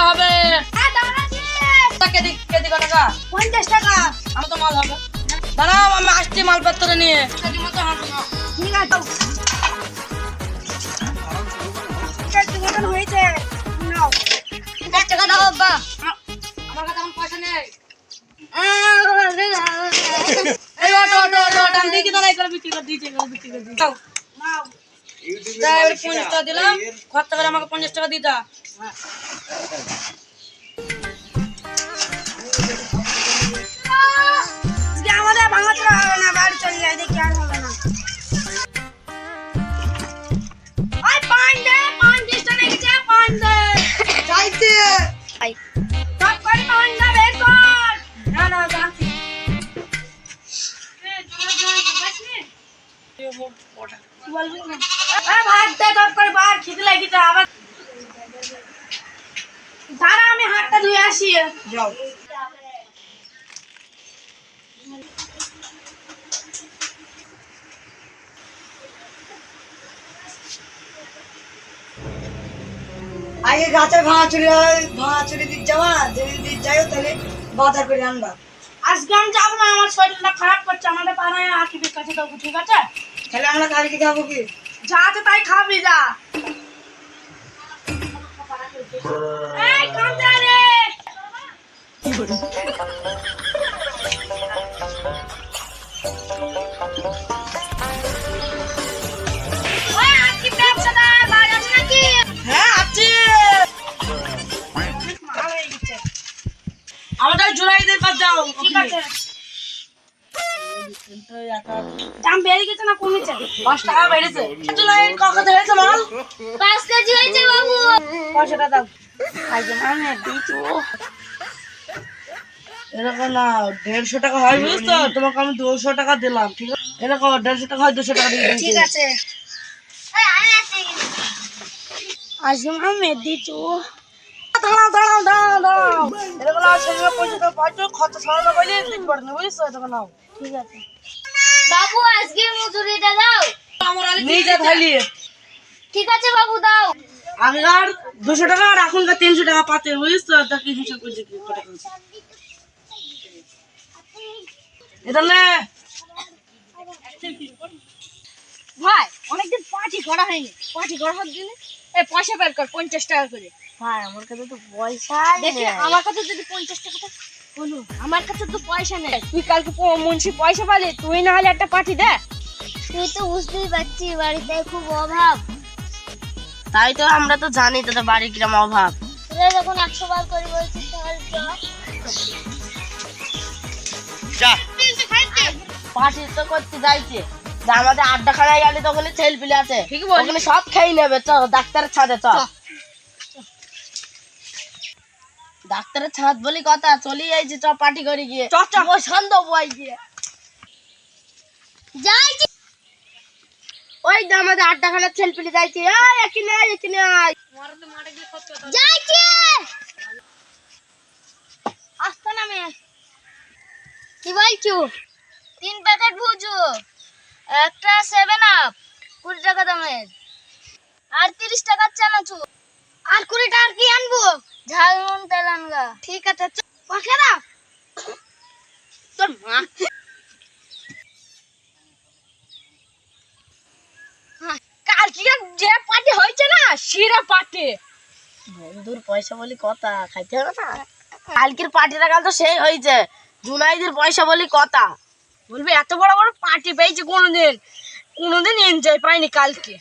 দিতে হবে। টাকা? পঞ্চাশ টাকা। আমার তো মাল হবে। দাঁড়াও আমি আসছি মালপত্র নিয়ে। ঠিক আছে। হয়েছে। নাও। টাকা দাও বাবা আমার কাছে এখন পয়সা নেই। এই অটো অটো অটো অটো আমি বিক্রি করে দিয়েছি এগুলো বিক্রি করে দিয়েছি। নাও। পঞ্চাশ টাকা দিলাম। খরচা করে আমাকে পঞ্চাশ টাকা দিতা আমাদের ভাঙাচোরা হবে না বাড়ি চলে যাই দেখি আর হবে না ওই পান দে পান ডিস্টা লেগেছে পান দে চাইতে সব করে পান দে বের কর না না যাচ্ছি বলবি না এ ভাত দে সব করে বার খিদে লেগেছে আবার দাঁড়া আমি হাতটা আসি যাও আগে গাছের ভাঙা চুরি হয় ভাঙা চুরি দিক যাওয়া যদি দিক যাইও তাহলে বাজার করে আনবা। আজকে আমি যাব না আমার শরীরটা খারাপ করছে আমাদের পাড়ায় আকিবের কাছে দেবো ঠিক আছে? তাহলে আমরা কালকে খাব কি? যা আছে তাই খাবি যা এই কান্দা রে ওই আকিব ব্যবসাদার বাড়ি আছে নাকি হ্যাঁ আছি ভালো হয়ে গেছে আমাদের জুলাইদের বাদ যাও ঠিক আছে। দাম বেড়ে গেছে না কমেছে? পাঁচ টাকা বেড়েছে। জুলাই কত হয়েছে মাল পাঁচ কেজি হয়েছে বাবু। পয়সাটা দাও। আজকে মানে দিচ্ছি এরকম না দেড়শো টাকা হয় বুঝছ? তোমাকে আমি দুশো টাকা দিলাম। ঠিক আছে? এরকম দেড়শো টাকা হয় দুশো টাকা দিয়ে ঠিক আছে। আজকে আমি দিচ্ছি। দাঁড়াও দাঁড়াও দাঁড়াও দাঁড়াও। এরকম না শরীরে পয়সা তো খরচা বলে না এরকম নাও। ঠিক আছে। বাবু আজকে মজুরিটা দাও। যা থালি ঠিক আছে বাবু দাও। আগেকার দুশো টাকা আর এখনকার তিনশো টাকা পাতে বুঝছ? তা কি হিসাব করছে? এটা ভাই অনেকদিন পার্টি করা হয়নি। পার্টি করা হোক দিনে এই পয়সা বের কর পঞ্চাশ টাকা করে। ভাই আমার কাছে তো পয়সা দেখি আমার কাছে যদি পঞ্চাশ টাকা থাকে বলো আমার কাছে তো পয়সা নেই। তুই কালকে মুন্সি পয়সা পালি তুই না হলে একটা পার্টি দে। তুই তো বুঝতেই পারছি বাড়িতে খুব অভাব। তাই তো আমরা তো জানি তোদের বাড়ি কিরম অভাব। তোরা যখন একশো বার করে বলছিস তাহলে। যা। পার্টি তো করতে যাইছে। আমাদের আড্ডা খানায় গেলে তো ওখানে ছেল পিলে আছে ওখানে সব খেয়ে নেবে চ ডাক্তারের ছাদে চ। ডাক্তারের ছাদ বলি কথা চলি যাইছে চ পার্টি করে গিয়ে। চ, চ। বসন্ত বই গিয়ে। যাই ওই যে আমাদের আড্ডা খানার ছেল পিলে যাইছে। আয় এখানে এখানে আয় যাই যে। আসতো না মেয়ে কি বলছো? তিন প্যাকেট ভুজু একটা সেভেন আপ কুড়ি টাকা দামের। আর তিরিশ টাকার চানাচুর। আর কুড়ি টাকার কি আনব? ঝালমুন তেলাঙ্গা ঠিক আছে তোর মা কালকে যে পার্টি হয়েছে না পার্টি। বন্ধুর পয়সা বলি কথা খাইতে হবে না। কালকের পার্টিটা কাল তো সেই হয়েছে। জুনাইদের পয়সা বলি কথা। বলবে, এত বড় বড় পার্টি পেয়েছে কোনোদিন। কোনোদিন এনজয় পাইনি কালকে।